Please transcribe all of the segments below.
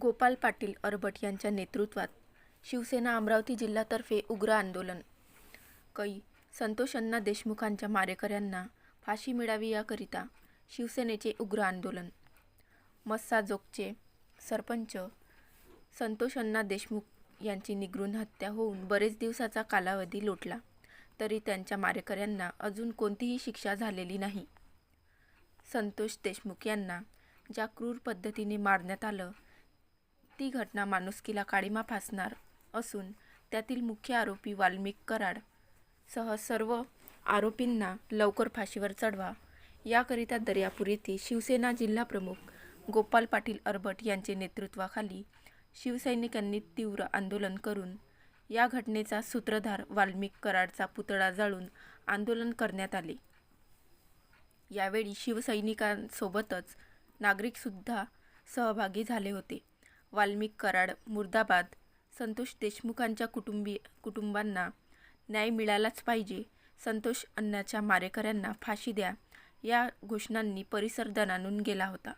गोपाल पाटील अरबट यांच्या नेतृत्वात शिवसेना अमरावती जिल्ह्यातर्फे उग्र आंदोलन. कै संतोष अण्णा देशमुखांच्या मारेकऱ्यांना फाशी मिळावी याकरिता शिवसेनेचे उग्र आंदोलन. मस्साजोगचे सरपंच संतोष अण्णा देशमुख यांची निगृण हत्या होऊन बरेच दिवसाचा कालावधी लोटला तरी त्यांच्या मारेकऱ्यांना अजून कोणतीही शिक्षा झालेली नाही. संतोष देशमुख यांना ज्या क्रूर पद्धतीने मारण्यात आलं ती घटना माणुसकीला काळीमा फासणार असून त्यातील मुख्य आरोपी वाल्मिक कराड सह सर्व आरोपींना लवकर फाशीवर चढवा. याकरिता दर्यापूर येथे शिवसेना जिल्हाप्रमुख गोपाल पाटील अरबट यांचे नेतृत्वाखाली शिवसैनिकांनी तीव्र आंदोलन करून या घटनेचा सूत्रधार वाल्मिक कराडचा पुतळा जाळून आंदोलन करण्यात आले. यावेळी शिवसैनिकांसोबतच नागरिकसुद्धा सहभागी झाले होते. वाल्मिक कराड मुर्दाबाद संतोष देशमुखांच्या कुटुंबी कुटुंबांना न्याय मिळालाच पाहिजे. संतोष अण्णाच्या मारेकऱ्यांना फाशी द्या या घोषणांनी परिसर दणानून गेला होता.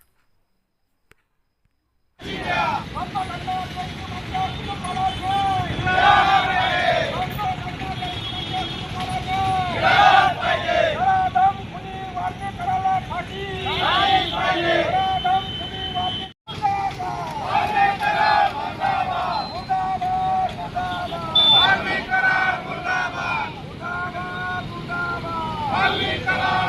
খালি করা